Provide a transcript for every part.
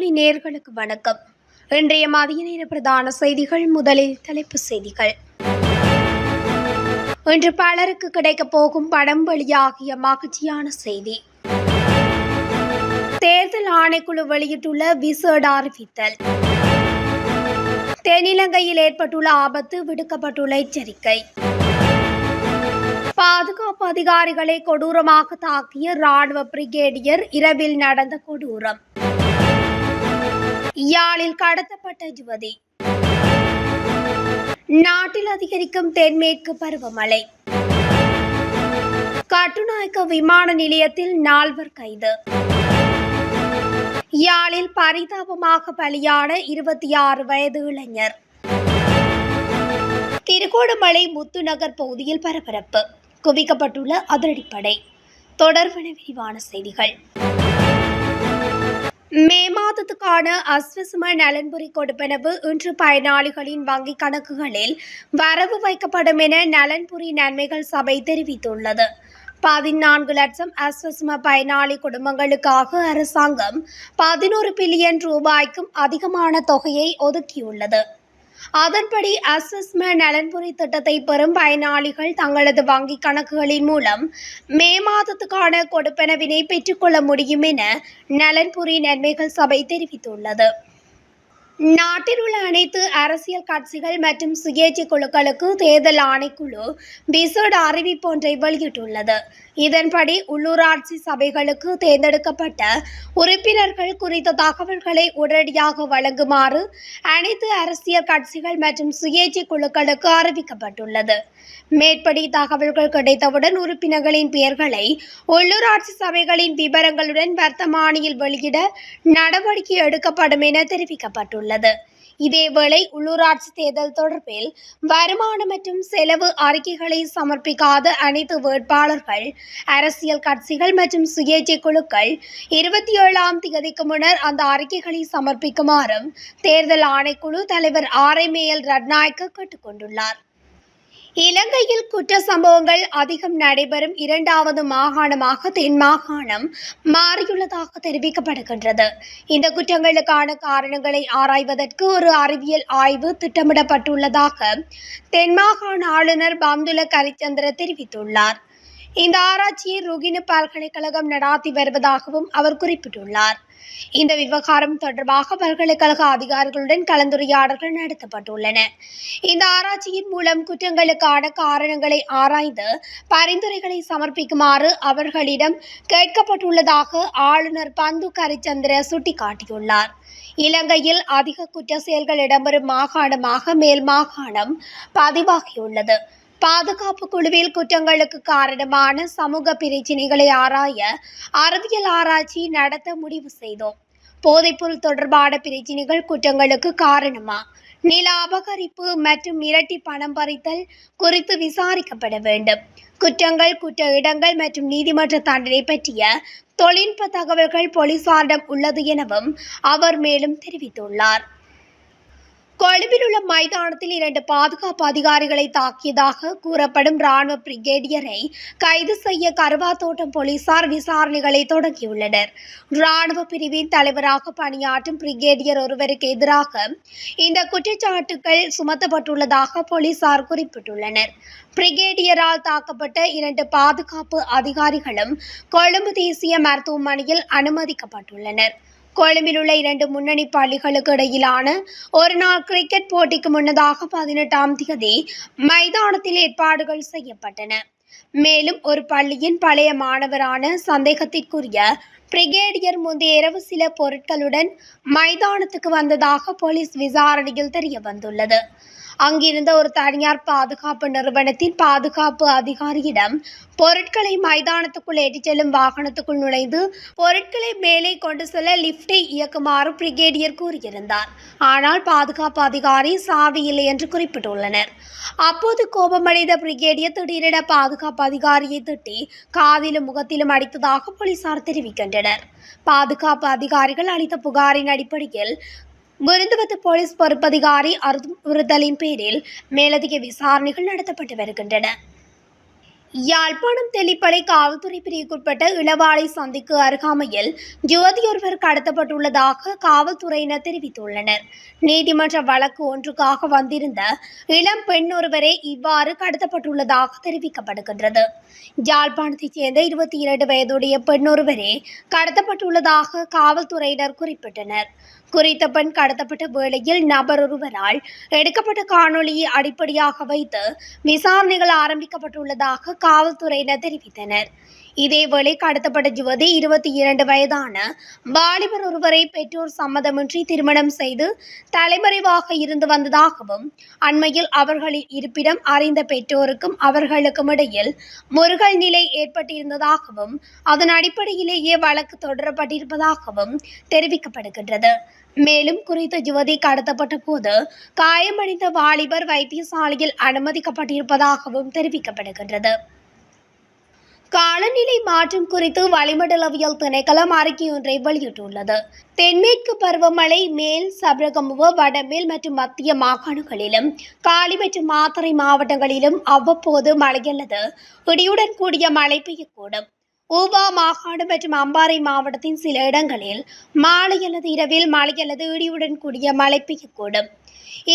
வானொலி நேர்களுக்கு வணக்கம். இன்றைய மதிய நேர பிரதான செய்திகள் முதலில் தலைப்பு செய்திகள். இன்று பலருக்கு கிடைக்கப் போகும் படம் வெளியாகிய மகிழ்ச்சியான செய்தி. தேர்தல் ஆணைக்குழு வெளியிட்டுள்ள விசேட அறிவித்தல் தென்னிலங்கையில் ஏற்பட்டுள்ள ஆபத்து விடுக்கப்பட்டுள்ள எச்சரிக்கை. பாதுகாப்பு அதிகாரிகளை கொடூரமாக தாக்கிய ராணுவ பிரிகேடியர் இரவில் நடந்த கொடூரம். யாழில் கடத்தப்பட்ட யுவதி. நாட்டில் அதிகரிக்கும் தென்மேற்கு பருவமழை. கட்டுநாயக்க விமான நிலையத்தில் நால்வர் கைது. யாழில் பரிதாபமாக பலியான இருபத்தி ஆறு வயது இளைஞர். திருகோணமலை முத்துநகர் பகுதியில் பரபரப்பு. குவிக்கப்பட்டுள்ள அதிரடிப்படை. தொடர்பன விரிவான செய்திகள். மே மாதத்துக்கான அஸ்வசும நலன்புரி கொடுப்பனவு இன்று பயனாளிகளின் வங்கிக் கணக்குகளில் வரவு வைக்கப்படும் என நலன்புரி நன்மைகள் சபை தெரிவித்துள்ளது. பதினான்கு லட்சம் அஸ்வசும பயனாளி குடும்பங்களுக்காக அரசாங்கம் பதினோரு பில்லியன் ரூபாய்க்கும் அதிகமான தொகையை ஒதுக்கியுள்ளது. அதன்படி அசஸ்ம நலன்புரி திட்டத்தை பெறும் பயனாளிகள் தங்களது வங்கிக் கணக்குகளின் மூலம் மே மாதத்துக்கான கொடுப்பனவினை பெற்றுக்கொள்ள முடியும் என நலன்புரி நன்மைகள் சபை தெரிவித்துள்ளது. நாட்டில் உள்ள அனைத்து அரசியல் கட்சிகள் மற்றும் சுயேட்சை குழுக்களுக்கு தேர்தல் ஆணைக்குழு விசேட அறிவிப்பு ஒன்றை வெளியிட்டுள்ளது. இதன்படி உள்ளூராட்சி சபைகளுக்கு தேர்ந்தெடுக்கப்பட்ட உறுப்பினர்கள் குறித்த தகவல்களை உடனடியாக வழங்குமாறு அனைத்து அரசியல் கட்சிகள் மற்றும் சுயேட்சை குழுக்களுக்கு அறிவிக்கப்பட்டுள்ளது. மேற்படி தகவல்கள் கிடைத்தவுடன் உறுப்பினர்களின் பெயர்களை உள்ளூராட்சி சபைகளின் விவரங்களுடன் வர்த்தமானியில் வெளியிட நடவடிக்கை எடுக்கப்படும் என தெரிவிக்கப்பட்டுள்ளது. இதேவேளை உள்ளூராட்சி தேர்தல் தொடர்பில் வருமான மற்றும் செலவு அறிக்கைகளை சமர்ப்பிக்காத அனைத்து வேட்பாளர்கள் அரசியல் கட்சிகள் மற்றும் சுயேட்சை குழுக்கள் இருபத்தி ஏழாம் தேதிக்கு முன்னர் அந்த அறிக்கைகளை சமர்ப்பிக்குமாறும் தேர்தல் ஆணைக்குழு தலைவர் ஆர் எம் எல் ரட்நாயக்க கேட்டுக்கொண்டுள்ளார். இலங்கையில் குற்ற சம்பவங்கள் அதிகம் நடைபெறும் இரண்டாவது மாகாணமாக தென் மாகாணம் மாறியுள்ளதாக தெரிவிக்கப்படுகின்றது. இந்த குற்றங்களுக்கான காரணங்களை ஆராய்வதற்கு ஒரு அறிவியல் ஆய்வு திட்டமிடப்பட்டுள்ளதாக தென் மாகாண ஆளுநர் பாம்துல கரிச்சந்திர தெரிவித்துள்ளார். இந்த ஆராய்ச்சியை ரோகிணி பல்கலைக்கழகம் நடாத்தி வருவதாகவும் அவர் குறிப்பிட்டுள்ளார். இந்த விவகாரம் தொடர்பாக பல்கலைக்கழக அதிகாரிகளுடன் கலந்துரையாடல்கள் நடத்தப்பட்டுள்ளன. இந்த ஆராய்ச்சியின் மூலம் குற்றங்களுக்கான காரணங்களை ஆராய்ந்து பரிந்துரைகளை சமர்ப்பிக்குமாறு அவர்களிடம் கேட்கப்பட்டுள்ளதாக ஆளுநர் பந்து கரிச்சந்திர சுட்டிக்காட்டியுள்ளார். இலங்கையில் அதிக குற்ற செயல்கள் இடம்பெறும் மாகாணமாக மேல் மாகாணம் பதிவாகியுள்ளது. பாதுகாப்பு குழுவில் குற்றங்களுக்கு காரணமான சமூக பிரச்சினைகளை ஆராய அறிவியல் ஆராய்ச்சி நடத்த முடிவு செய்தோம். போதைப்பொருள் தொடர்பான பிரச்சினைகள் குற்றங்களுக்கு காரணமா? நில அபகரிப்பு மற்றும் மிரட்டி பணம் பறித்தல் குறித்து விசாரிக்கப்பட வேண்டும். குற்றங்கள் குற்ற இடங்கள் மற்றும் நீதிமன்ற தண்டனை பற்றிய தொழில்நுட்ப தகவல்கள் போலீசாரிடம் உள்ளது எனவும் அவர் மேலும் தெரிவித்துள்ளார். கொழும்பில் உள்ள மைதானத்தில் இரண்டு பாதுகாப்பு அதிகாரிகளை தாக்கியதாக கூறப்படும் ராணுவ பிரிகேடியரை கைது செய்ய கருவாத்தோட்டம் போலீசார் விசாரணைகளை தொடங்கியுள்ளனர். ராணுவ பிரிவின் தலைவராக பணியாற்றும் பிரிகேடியர் ஒருவருக்கு எதிராக இந்த குற்றச்சாட்டுகள் சுமத்தப்பட்டுள்ளதாக போலீசார் குறிப்பிட்டுள்ளனர். பிரிகேடியரால் தாக்கப்பட்ட இரண்டு பாதுகாப்பு அதிகாரிகளும் கொழும்பு தேசிய மருத்துவமனையில் அனுமதிக்கப்பட்டுள்ளனர். கொழும்பில் உள்ள இரண்டு முன்னணி பள்ளிகளுக்கு இடையிலான ஒரு நாள் கிரிக்கெட் போட்டிக்கு முன்னதாக பதினெட்டாம் தேதி மைதானத்தில் ஏற்பாடுகள் செய்யப்பட்டன. மேலும் ஒரு பள்ளியின் பழைய மாணவரான சந்தேகத்திற்குரிய பிரிகேடியர் முந்தைய இரவு சில பொருட்களுடன் மைதானத்துக்கு வந்ததாக போலீஸ் விசாரணையில் தெரிய வந்துள்ளது அங்கிருந்த ஒரு தனியார் பாதுகாப்பு நிறுவனத்தின் பாதுகாப்பு அதிகாரியிடம் பொருட்களை மைதானத்துக்குள் ஏற்றிச் செல்லும் வாகனத்துக்குள் நுழைந்து பொருட்களை மேலே கொண்டு செல்ல லிப்டை இயக்குமாறு பிரிகேடியர் கூறியிருந்தார். ஆனால் பாதுகாப்பு அதிகாரி சாவி இல்லை என்று குறிப்பிட்டுள்ளனர். அப்போது கோபமடைந்த பிரிகேடியர் திடீரென பாதுகாப்பு அதிகாரியை திட்டி காதிலும் முகத்திலும் அடித்ததாக போலீசார் தெரிவிக்கின்றனர். பாதுகாப்பு அதிகாரிகள் அளித்த புகாரின் அடிப்படையில் குருந்துவத்து போலீஸ் பொறுப்பதிகாரி அறிவுறுத்தலின் பேரில் மேலதிக விசாரணைகள் நடத்தப்பட்டு வருகின்றன. யாழ்ப்பாணம் தெளிப்படை காவல்துறை பிரிவுக்குட்பட்ட இளவாளை சந்திக்கு அருகாமையில் யுவதியொருவர் கடத்தப்பட்டுள்ளதாக காவல்துறையினர் தெரிவித்துள்ளனர். நீதிமன்ற வழக்கு ஒன்றுக்காக வந்திருந்த இளம் பெண் ஒருவரே இவ்வாறு கடத்தப்பட்டுள்ளதாக தெரிவிக்கப்படுகின்றது. யாழ்ப்பாணத்தைச் சேர்ந்த இருபத்தி இரண்டு வயதுடைய பெண் ஒருவரே கடத்தப்பட்டுள்ளதாக காவல்துறையினர் குறிப்பிட்டனர். குறித்த பெண் கடத்தப்பட்ட வேளையில் நபர் ஒருவரால் எடுக்கப்பட்ட காணொளியை அடிப்படையாக வைத்து விசாரணைகள் ஆரம்பிக்கப்பட்டுள்ளதாக காவல்துறையினர் தெரிவித்தனர். இதேவேளை கடத்தப்பட்ட யுவதி இருபத்தி இரண்டு வயதான வாலிபர் ஒருவரை பெற்றோர் சம்மதமின்றி திருமணம் செய்து தலைமறைவாக இருந்து வந்ததாகவும் அண்மையில் அவர்களின் இருப்பிடம் அறிந்த பெற்றோருக்கும் அவர்களுக்கும் இடையில் முருகல் நிலை ஏற்பட்டிருந்ததாகவும் அதன் அடிப்படையிலேயே வழக்கு தொடரப்பட்டிருப்பதாகவும் தெரிவிக்கப்படுகின்றது. மேலும் குறித்த யுவதி கடத்தப்பட்ட போது காயமடைந்த வாலிபர் வைத்தியசாலையில் அனுமதிக்கப்பட்டிருப்பதாகவும் தெரிவிக்கப்படுகின்றது. காலநிலை மாற்றம் குறித்து வளிமண்டலவியல் திணைக்களம் அறிக்கை ஒன்றை வெளியிட்டுள்ளது. தென்மேற்கு பருவமழை மேல் சபரகமுவ வடமேல் மற்றும் மத்திய மாகாணங்களிலும் காலி மற்றும் மாத்தறை மாவட்டங்களிலும் அவ்வப்போது மழை அல்லது இடியுடன் கூடிய மழை பெய்யக்கூடும். ஊவா மாகாணம் மற்றும் அம்பாறை மாவட்டத்தின் சில இடங்களில் மாலை அல்லது இரவில் மழை அல்லது இடியுடன் கூடிய மழை பெய்யக்கூடும்.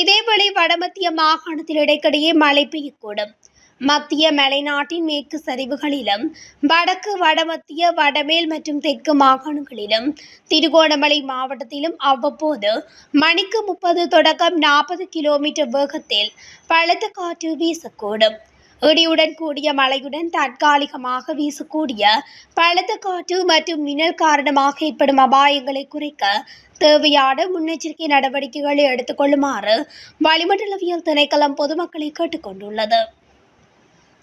இதேவேளை வடமத்திய மாகாணத்தில் இடைக்கிடையே மழை பெய்யக்கூடும். மத்திய மலைநாட்டின் மேற்கு சரிவுகளிலும் வடக்கு வடமத்திய வடமேல் மற்றும் தெற்கு மாகாணங்களிலும் திருகோணமலை மாவட்டத்திலும் அவ்வப்போது மணிக்கு முப்பது தொடக்கம் நாற்பது கிலோமீட்டர் வேகத்தில் பலத்த காற்று வீசக்கூடும். இடியுடன் கூடிய மழையுடன் தற்காலிகமாக வீசக்கூடிய பலத்த காற்று மற்றும் மின்னல் காரணமாக ஏற்படும் அபாயங்களை குறைக்க தேவையான முன்னெச்சரிக்கை நடவடிக்கைகளை எடுத்துக்கொள்ளுமாறு வளிமண்டலவியல் திணைக்களம் பொதுமக்களை கேட்டுக்கொண்டுள்ளது.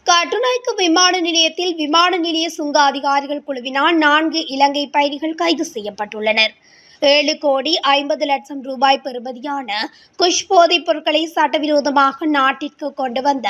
கட்டுநாய்க்கு விமான நிலையத்தில் விமான நிலைய சுங்க அதிகாரிகள் குழுவினால் நான்கு இலங்கை பயணிகள் கைது செய்யப்பட்டுள்ளனர். ஏழு கோடி ஐம்பது லட்சம் ரூபாய் பெறுமதியான குஷ் போதைப் பொருட்களை சட்டவிரோதமாக நாட்டிற்கு கொண்டு வந்த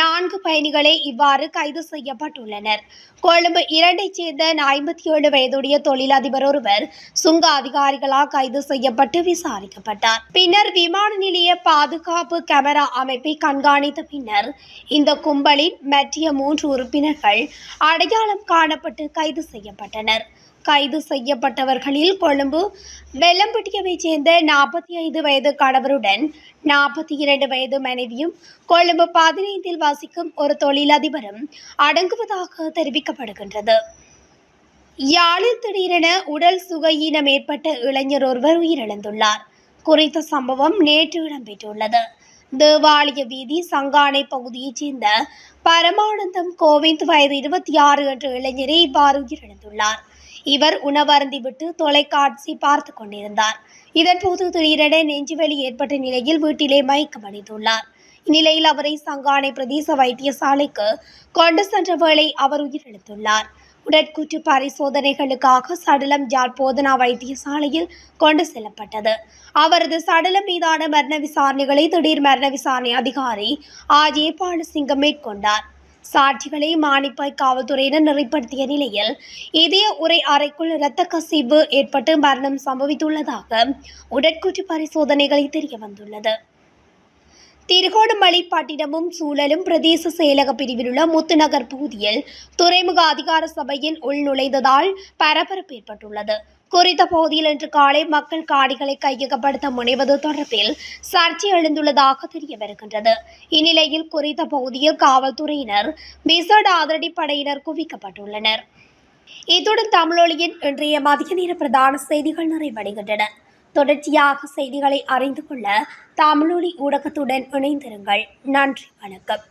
நான்கு பயணிகளே இவ்வாறு கைது செய்யப்பட்டுள்ளனர். கொழும்பு இரண்டைச் சேர்ந்த ஐம்பத்தி ஏழு வயதுடைய தொழிலதிபர் ஒருவர் சுங்க அதிகாரிகளால் கைது செய்யப்பட்டு விசாரிக்கப்பட்டார். பின்னர் விமான நிலைய பாதுகாப்பு கேமரா அமைப்பை கண்காணித்த பின்னர் இந்த கும்பலின் மற்றிய மூன்று உறுப்பினர்கள் அடையாளம் காணப்பட்டு கைது செய்யப்பட்டனர். கைது செய்யப்பட்டவர்களில் கொழும்பு வெள்ளம்பட்டியவைச் சேர்ந்த நாற்பத்தி ஐந்து வயது கணவருடன் நாற்பத்தி இரண்டு வயது மனைவியும் கொழும்பு பதினைந்தில் வசிக்கும் ஒரு தொழிலதிபரும் அடங்குவதாக தெரிவிக்கப்படுகின்றது. யாழில் திடீரென உடல் சுகையினம் ஏற்பட்ட இளைஞர் ஒருவர் உயிரிழந்துள்ளார். குறித்த சம்பவம் நேற்று இடம்பெற்றுள்ளது. தேவாலய வீதி சங்கானை பகுதியைச் சேர்ந்த பரமானந்தம் கோவிந்த் வயது இருபத்தி ஆறு என்ற இளைஞரே இவ்வாறு உயிரிழந்துள்ளார். இவர் உணவருந்திவிட்டு தொலைக்காட்சி பார்த்து கொண்டிருந்தார். இதன்போது திடீரென நெஞ்சுவலி ஏற்பட்ட நிலையில் வீட்டிலே மயக்கமடைந்துள்ளார் இந்நிலையில் அவரை சங்கானை பிரதேச வைத்தியசாலைக்கு கொண்டு சென்ற வேளை அவர் உயிரிழந்துள்ளார். உடற்கூற்று பரிசோதனைகளுக்காக சடலம் யாழ் போதனா வைத்தியசாலையில் கொண்டு செல்லப்பட்டது. அவரது சடலம் மீதான மரண விசாரணைகளை திடீர் மரண விசாரணை அதிகாரி ஆஜே பாலசிங்கம் மேற்கொண்டார். சாட்சிகளை மானிப்பாய் காவல்துறையினர் நிறைப்படுத்திய நிலையில் இதய உரை அறைக்குள் இரத்த கசிவு ஏற்பட்டு மரணம் சம்பவித்துள்ளதாக உடற்கூற்று பரிசோதனைகளை தெரிய வந்துள்ளது திருகோணமலை பட்டினமும் சூழலும் பிரதேச செயலக பிரிவில் உள்ள முத்துநகர் பகுதியில் துறைமுக அதிகார சபையின் உள்நுழைந்ததால் பரபரப்பு ஏற்பட்டுள்ளது. குறித்த பகுதியில் இன்று காலை மக்கள் காடிகளை கையகப்படுத்த முனைவது தொடர்பில் சர்ச்சை எழுந்துள்ளதாக தெரிய வருகின்றது இந்நிலையில் குறித்த பகுதியில் காவல்துறையினர் விசேட அதிரடிப்படையினர் குவிக்கப்பட்டுள்ளனர். இத்துடன் தமிழொலியின் இன்றைய மதிய நேர பிரதான செய்திகள் நிறைவடைகின்றன. தொடர்ச்சியாக செய்திகளை அறிந்து கொள்ள தமிழொலி ஊடகத்துடன் இணைந்திருங்கள். நன்றி வணக்கம்.